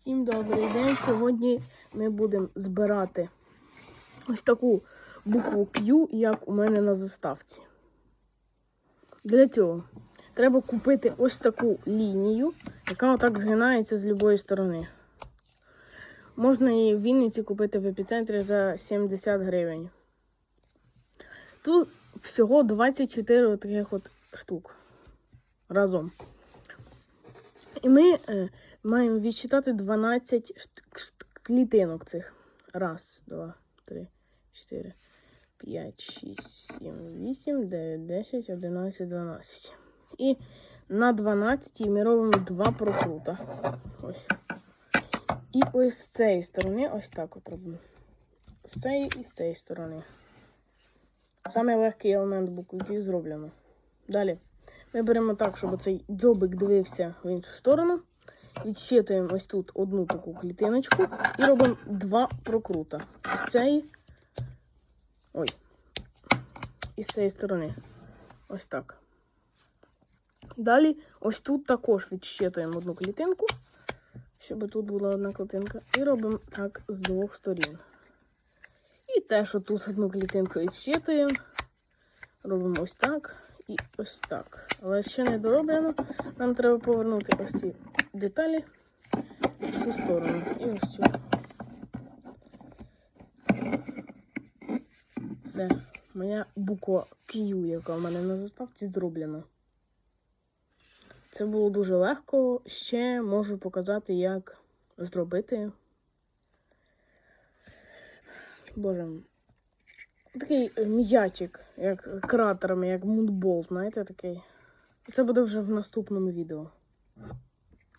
Всім добрий день. Сьогодні ми будемо збирати ось таку букву Q, як у мене на заставці. Для цього треба купити ось таку лінію, яка отак згинається з будь-якої сторони. Можна її в Вінниці купити в епіцентрі за 70 гривень. Тут всього 24 таких от штук разом. І ми е, маємо відчитати 12 шт- шт- клітинок цих. Раз, два, три, чотири, п'ять, шість, сім, вісім, дев'ять, десять, одинадцять, дванадцять. І на 12 ми робимо два прокрута. Ось. І ось з цієї сторони ось так от робимо. З цієї і з цієї сторони. Саме легкий елемент буквки зроблено. Далі. Ми беремо так, щоб цей дзьобик дивився в іншу сторону. Відщитуємо ось тут одну таку клітиночку і робимо два прокрута. З цієї. Ой. І з цієї сторони. Ось так. Далі, ось тут також відщитуємо одну клітинку, щоб тут була одна клітинка. І робимо так з двох сторін. І теж отут одну клітинку відщитуємо. Робимо ось так і ось так. Але ще не дороблено. Нам треба повернути ось ці деталі в цю сторону. І ось цю. Все. Моя буква Q, яка в мене на заставці, зроблена. Це було дуже легко. Ще можу показати, як зробити. Боже. Такий м'ячик, як кратерами, як мудбол, знаєте, такий. Це буде вже в наступному відео.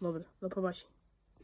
Dobra, no poważnie.